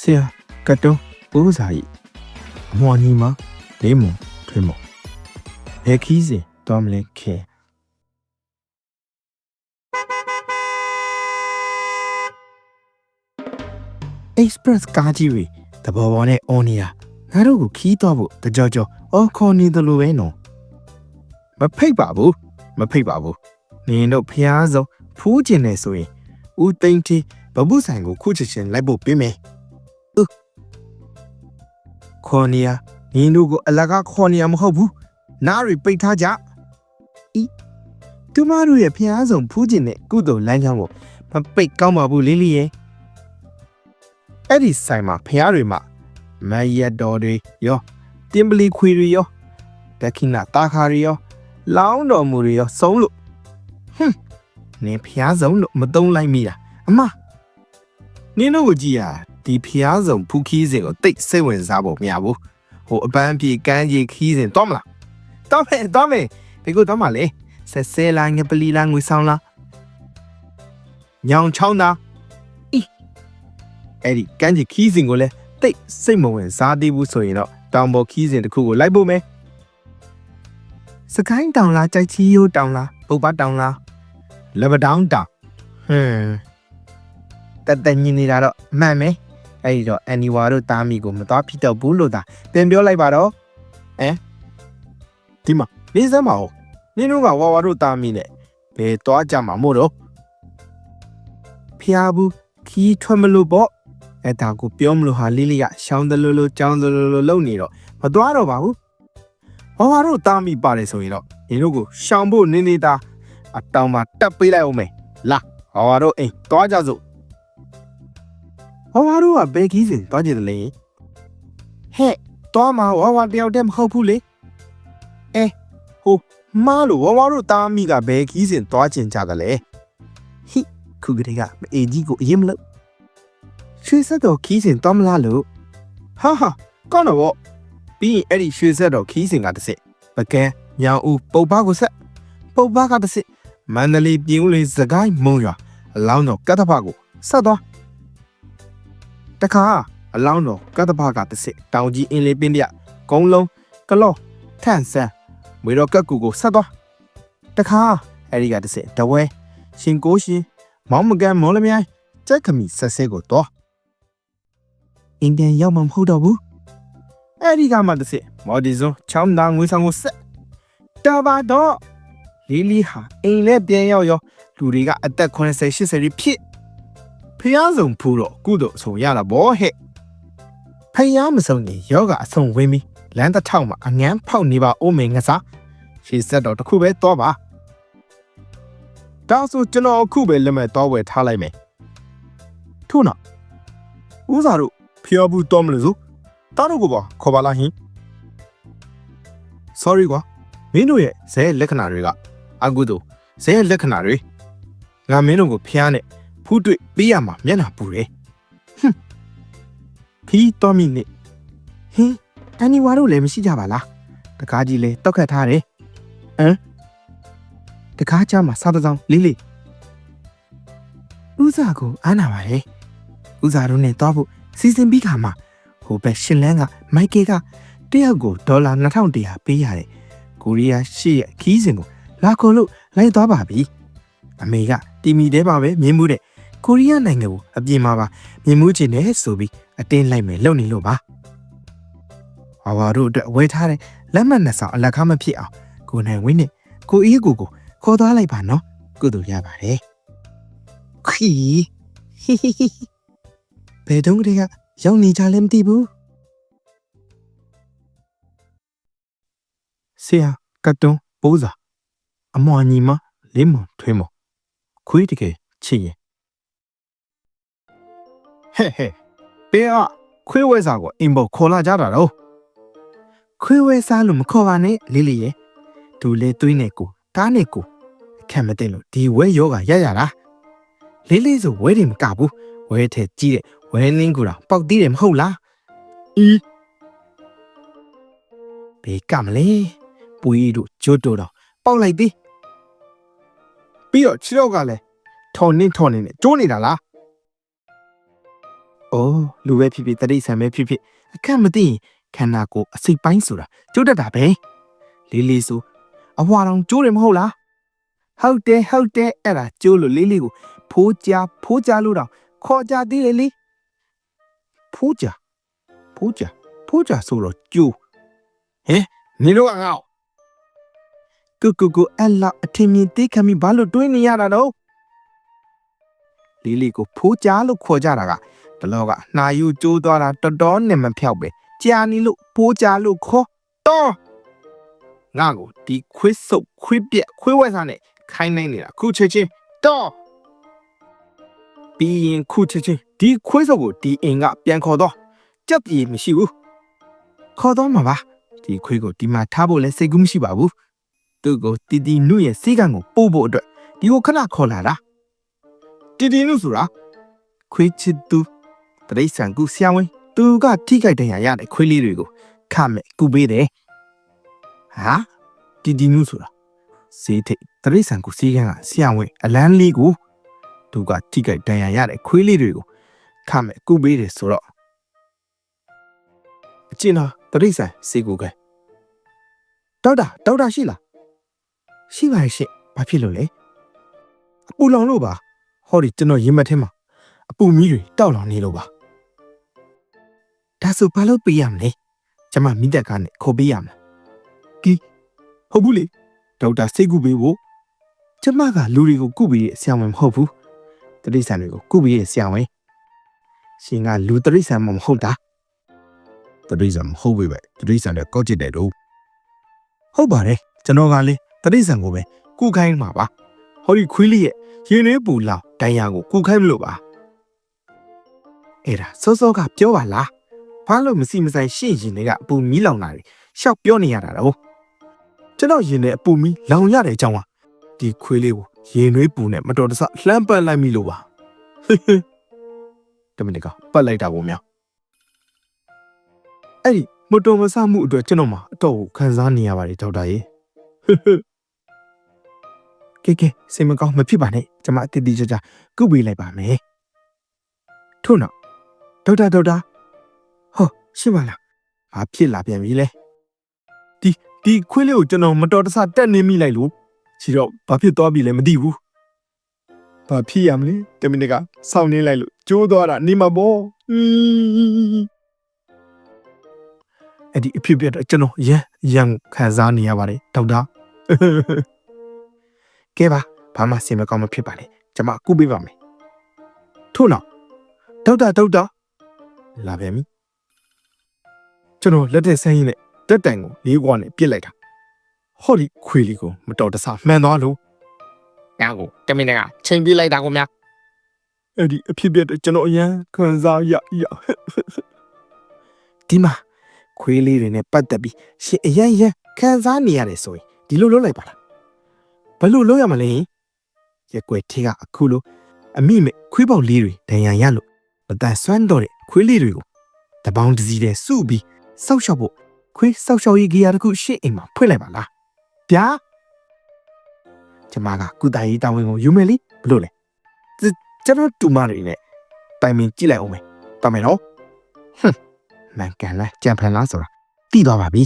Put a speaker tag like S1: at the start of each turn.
S1: ဆရာကတ်တုံးပိုးစာကြီးအမွာညီမလေးမွန်ထွေးမွန်ဘယ်ခီးစဉ်တော်မလဲခဲ Express ကားကြီးတွေတဘောဘောနဲ့အော်နေတာငါတို့ကိုခီးတော့ဖို့တကြောကြောအော်ခေါ်နေတယ်လို့ပဲနော်မဖိတ်ပါဘူးမဖိတ်ပါဘူးနင်တို့ဖျားဆုံးဖူးကျင်နေဆိုရင်ဦးသိန်းတီဘဘူးဆိုင်ကိုခုချက်ချင်းလိုက်ဖို့ပေးမယ်ခေါ်နေရနင်တို့ကိုအလကားခေါ်နေရမဟုတ်ဘူးနားရီပိတ်ထားကြဤသူမတို့ရဲ့ဖျားဆောင်ဖူးကျင်တဲ့ကုသိုလ်လမ်းကြောင်းကိုမပိတ်ကောင်းပါဘူးလေးလေးရဲ့ အဲ့ဒီဆိုင်မှာဖျားတွေမှာမယက်တော်တွေရောတင်ပလီခွေတွေရောတခိနာတာခါတွေရောလောင်းတော်မူတွေရောစုံးလို့ဟွန်းနင်ဖျားဆောင်လို့မတုံးလိုက်မိတာအမနင်တို့ကိုကြည့်ရဒီဖျားစုံဖူးခီးစဉ်ကိုတိတ်စိတ်ဝင်စားဖို့မရဘူးဟိုအပန်းပြေကန်းကြီးခီးစဉ်တော့မလားတော့မယ်တော့မယ်ဒီကိုတော့မလဲဆက်ဆဲလာငပလီလာငွေဆောင်လာညောင်ချောင်းသားဤ အဲ့ဒီကန်းကြီးခီးစဉ်ကိုလည်းတိတ်စိတ်မဝင်စားသေးဘူးဆိုရင်တော့တောင်ပေါ်ခီးစဉ်တစ်ခုကိုလိုက်ဖို့မယ်စကိုင်းတောင်လားကြိုက်ချီယိုးတောင်လားပုပ်ပတောင်လားလက်ပတောင်းတောင်ဟွန်းတက်တက်ညင်နေတာတော့အမှန်ပဲအဲ့ဒီတော့အန်နီဝါတို့တားမီကိုမသွားဖြစ်တော့ဘူးလို့သာတင်ပြောလိုက်ပါတော့ဟမ်ဒီမှာနေစမ်းပါဦးနင်းတို့ကဝါဝါတို့တားမီနဲ့ဘယ်သွားကြမှာမို့တော့ဖျားဘူးခီးထွက်မလို့ပေါ့ အဲ့ဒါကိုပြောမလို့ဟာလေးလေးကရှောင်းတယ်လို့လို့ကြောင်းတယ်လို့လို့လုံနေတော့မသွားတော့ပါဘူးဝါဝါတို့တားမီပါတယ်ဆိုရင်တော့နင်တို့ကိုရှောင်းဖို့နင်းနေတာအတောင်မှာတက်ပေးလိုက်အောင်မယ်လာဝါဝါတို့အိမ်သွားကြစို့ဝါဝါတို့ကဘယ်ခီးစဉ်တွားကြတယ်လဲဟဲ့တွားမှာဝါဝါတယောက်တည်းမဟုတ်ဘူးလေအဲဟိုမားလို့ဝါဝါတို့တားမိကဘယ်ခီးစဉ်တွားကျင်ကြတယ်လဲဟိခုကလေးကမအေကြီးကိုအရင်မလို့ ရွှေဆက်တော်ခီးစဉ်တွားမလားလို့ဟာဟာကောင်းတော့ဗောပြီးရင်အဲ့ဒီရွှေဆက်တော်ခီးစဉ်ကတစ်စစ်ပကံညောင်ဦးပုပ်ပါကိုဆက်ပုပ်ပါကတစ်စစ်မန္တလေးပြည်ဦးလေးစကိုင်းမုံရွာအလောင်းတော်ကတ္တဖကိုဆက်သွားတခါအလောင်းတော်ကတ္တပကတစ်စစ်တောင်ကြီးအင်းလေးပင်းပြကုန်းလုံးကလော့ထန့်ဆန်းမွေတော်ကက်ကူကိုဆက်သွားတခါအဲ့ဒီကတစ်စစ်တဝဲရှင်ကိုရှင်မောင်မကန်မော်လမြိုင်ကြက်ခမီဆက်ဆဲကိုတော့ အင်ပြန်ရောက်မှမဟုတ်တော့ဘူးအဲ့ဒီကမှတစ်စစ်မော်ဒီဇွန်ချောင်းသားငွေဆောင်ကိုဆက်တပါတော့လီလီဟာအိမ်လဲပြန်ရောက်ရောလူတွေကအသက်80 80တွေဖြစ်ဖျားစုံဖူးတော့ကုသိုလ်အဆုံးရတာဗောဟဲ့ဖျားမဆုံးရင်ယောဂအဆုံးဝင်းပြီးလမ်းတစ်ထောက်မှာအငန်းဖောက်နေပါအိုးမင်ငစားရှေ့ဆက်တော့တစ်ခုပဲတော့ပါတောက်ဆိုကျွန်တော်အခုပဲလက်မဲ့တော့ဝယ်ထားလိုက်မယ်ထို့နောက်ဦးစာတို့ ဖျားဘူးတော့မလို့စို့တားတို့ကိုပါခေါ်ပါလားဟင် sorry ကွာမင်းတို့ရဲ့ဇဲလက္ခဏာတွေကအကုသိုလ်ဇဲလက္ခဏာတွေငါမင်းတို့ကိုဖျားနဲ့ဖူးတွေ့ပေးရမှာမျက်နှာပူတယ်ဟွန်းဖီးတော်မီနေဟင်းအန်နီဝါတို့လည်းမရှိကြပါလားတကားကြီးလည်းတောက်ခတ်ထားတယ်ဟမ်တကားချမှာစားတဲ့ဆောင်လေးလေးဦးစာကိုအားနာပါလေဦးစာတို့နဲ့တော့ဖို့ စီစဉ်ပြီးခါမှာဟိုဘက်ရှင်လန်းကမိုက်ကယ်ကတယောက်ကိုဒေါ်လာ2100ပေးရတယ်ကိုရီးယားရှေ့ရဲ့ခီးစဉ်ကိုလာခေါ်လို့လိုက်သွားပါပြီအမေကတီမီတဲပါပဲမြင်မှုတဲ့ကိုရီးယားနိုင်ငံကိုအပြင်မှာပါမြင်မှုချင်တယ်ဆိုပြီးအတင်းလိုက်မယ်လုပ်နေလို့ပါ။ဟာဝါတို့အတွက်ဝယ်ထားတဲ့လက်မှတ်နှစ်ဆောင်အလက်ကားမဖြစ်အောင်ကိုနိုင်ဝင်းနဲ့ကိုအေးကိုကိုခေါ်သွားလိုက်ပါနော်။ကုသိုလ်ရပါတယ်။ခီဟီဟီဟီ ဘယ်တုန်းကတည်းကရောက်နေကြလဲမသိဘူး။ဆရာကတ်တုံးပိုးစာအမွာညီမလေးမွန်ထွေးမွန်ခွေးတကယ်ချစ်ရင်ဟဲ့ဟဲ့ပေကခွေးဝဲစားကိုအင်ဘခေါ်လာကြတာတော့ခွေးဝဲစားလို့မခေါ်ပါနဲ့လေးလေးရဲ့သူလေသွေးနဲ့ကိုတားနဲ့ကိုအခက်မသိလို့ဒီဝဲယောဂရရတာလေးလေးဆိုဝဲတယ်မကဘူးဝဲထဲကြီးတဲ့ ဝဲလင်းကူတော့ပေါက်သေးတယ်မဟုတ်လားအီးဘေးကမလဲပွေးတို့ကျွတ်တို့တော့ပေါက်လိုက်သေးပြီးတော့ခြေတော့ကလည်းထော်နင်းထော်နင်းနဲ့ကျိုးနေတာလားအိုးလူပဲဖြစ်ဖြစ်တတိဆန်ပဲဖြစ်ဖြစ်အခက်မသိရင်ခန္ဓာကိုယ်အစိတ်ပိုင်းဆိုတာကျိုးတတ်တာပဲလေးလေးဆိုအဟွာတောင်ကျိုးတယ်မဟုတ်လားဟုတ်တယ်ဟုတ်တယ်အဲ့ဒါကျိုးလို့လေးလေးကိုဖိုးကြဖိုးကြလို့တော့ခေါ်ကြသေးတယ်လေ ဖိုးကြဖိုးကြဖိုးကြဆိုတော့ကျိုးဟဲနင်တို့ကငါ့ကိုကူကူအဲ့လောက်အထင်မြင်သိခံပြီးဘာလို့တွေးနေရတာတော့လေးလေးကိုဖိုးကြလို့ခေါ်ကြတာကတလောကနှာယူကျိုးသွားတာတော်တော်နဲ့မဖြောက်ပဲကြာနေလို့ဖိုးကြလို့ခေါ်တော့ငါကိုဒီခွေးစုပ်ခွေးပြက်ခွေးဝက်စားနဲ့ခိုင်းနိုင်နေတာခုချက်ချင်းတော့ပြီးရင်ခုချက်ချင်း ဒီခွေးစုပ်ကိုဒီအိမ်ကပြန်ခေါ်တော့ကြက်ပြေမရှိဘူးခေါ်တော့မှာပါဒီခွေးကိုဒီမှာထားဖို့လဲစိတ်ကူးမရှိပါဘူးသူ့ကိုတီတီနုရဲ့စိတ်ကံကိုပို့ဖို့အတွက်ဒီကိုခဏခေါ်လာတာတီတီနုဆိုတာခွေးချစ်သူတရိတ်ဆန်ကူဆရာဝန်သူကထိခိုက်တဲ့ရရတဲ့ခွေးလေးတွေကိုခမဲ့ကူပေးတယ်ဟာတီတီနုဆိုတာဈေးထိတ်တရိတ်ဆန်ကူစီးကန်းကဆရာဝန်အလန်းလေးကိုသူကထိခိုက်ဒဏ်ရာရတဲ့ခွေးလေးတွေကို ခမဲ့ကူပေးတယ်ဆိုတော့အကျဉ်းတော်တရိတ်ဆန်စေကူကဲဒေါက်တာဒေါက်တာရှိလားရှိပါရဲ့ရှင့်ဘာဖြစ်လို့လဲအပူလောင်လို့ပါဟောဒီကျွန်တော်ရင်မက်ထဲမှာအပူမီးတွေတောက်လောင်နေလို့ပါဒါဆိုဘာလို့ပေးရမလဲကျမမိသက်ကားနဲ့ခေါ်ပေးရမလားကီဟုတ်ဘူးလေဒေါက်တာစိတ်ကူပေးဖို့ကျမကလူတွေကိုကုပေးရဲ့ဆရာဝန်မဟုတ်ဘူးတရိษံတွေကိုကုပေးရဲ့ဆရာဝန် ရှင်ကလူတရိษံမဟုတ်တာ
S2: တတိဆန်မဟုတ်ပေပဲတတိဆန်လည်းကောက်ကျစ်တယ်တို့
S1: ဟုတ်ပါတယ်ကျွန်တော်ကလေတရိษံကိုပဲကုခိုင်းမှာပါဟောဒီခွေးလေးရဲ့ရင်နှွေးပူလောက်တန်ရာကိုကုခိုင်းမလို့ပါအဲ့ဒါစောစောကပြောပါလားဘာလို့မစီမဆိုင်ရှင့်ရင်တွေကအပူမီးလောင်တာတွေရှောက်ပြောနေရတာတော့ကျွန်တော်ရင်ထဲအပူမီးလောင်ရတဲ့အကြောင်းကဒီခွေးလေးကိုရင်နှွေးပူနဲ့မတော်တဆလှမ်းပတ်လိုက်မိလို့ပါဟေးဟေး တမင်တကပတ်လိုက်တာကိုမြောက်အဲ့ဒီမတော်မဆမှုအတွက်ကျွန်တော်မှာအတော့ကိုခံစားနေရပါတယ်ဒေါက်တာရေဟေးဟေးကဲကဲစိတ်မကောင်းမဖြစ်ပါနဲ့ကျွန်မအတိအကျကြကုပေးလိုက်ပါမယ်ထို့နောက်ဒေါက်တာဒေါက်တာဟောရှိပါလားဘာဖြစ်လာပြန်ပြီလဲဒီဒီခွေးလေးကိုကျွန်တော်မတော်တဆတက်နေမိလိုက်လို့ချီတော့ဘာဖြစ်သွားပြီလဲမသိဘူး ဘာဖြစ်ရမလဲတမင်တကစောင့်နေလိုက်လို့ကျိုးသွားတာနေမှာပေါ့အင်းအဲ့ဒီအဖြစ်ပြတော့ကျွန်တော်ရန်ရန်ခံစားနေရပါတယ်ဒေါက်တာကဲပါဘာမှစင်မကောင်းမဖြစ်ပါနဲ့ကျွန်မကုပေးပါမယ်ထို့နောက်ဒေါက်တာဒေါက်တာလာပြန်ပြီကျွန်တော်လက်တဲ့ဆန်းရင်းနဲ့တက်တိုင်ကိုလေးကွာနဲ့ပြစ်လိုက်တာဟောဒီခွေလေးကိုမတော်တဆမှန်သွားလို့
S3: ငါကိုတမင်တကချိန်ပြလိုက်တာကိုများ
S1: အဲ့ဒီအဖြစ်ပြတဲ့ကျွန်တော်အရန်ခံစားရရဒီမှာခွေးလေးတွေနဲ့ပတ်သက်ပြီးရှင်အရန်ရန်ခံစားနေရတယ်ဆိုရင်ဒီလိုလုပ်လိုက်ပါလားဘယ်လိုလုပ်ရမလဲရက်ွယ်ထေးကအခုလိုအမိမဲ့ခွေးပေါက်လေးတွေဒဏ်ရာရလို့မတန်ဆွမ်းတော့တဲ့ခွေးလေးတွေကိုတပေါင်းတစ်စီးတည်းစုပြီးစောက်ရှောက်ဖို့ခွေးစောက်ရှောက်ရေးကြီးရတခုရှေ့အိမ်မှာဖွင့်လိုက်ပါလားဗျာ ကျမကကုတာရေးတာဝန်ကိုယူမယ်လေဘလို့လဲကျွန်တော်တူမတွေနဲ့တိုင်ပင်ကြည့်လိုက်အောင်မယ်တော်မယ်နော်ဟွန်းမှန်ကန်လားကြံဖန်လားဆိုတာသိသွားပါပြီ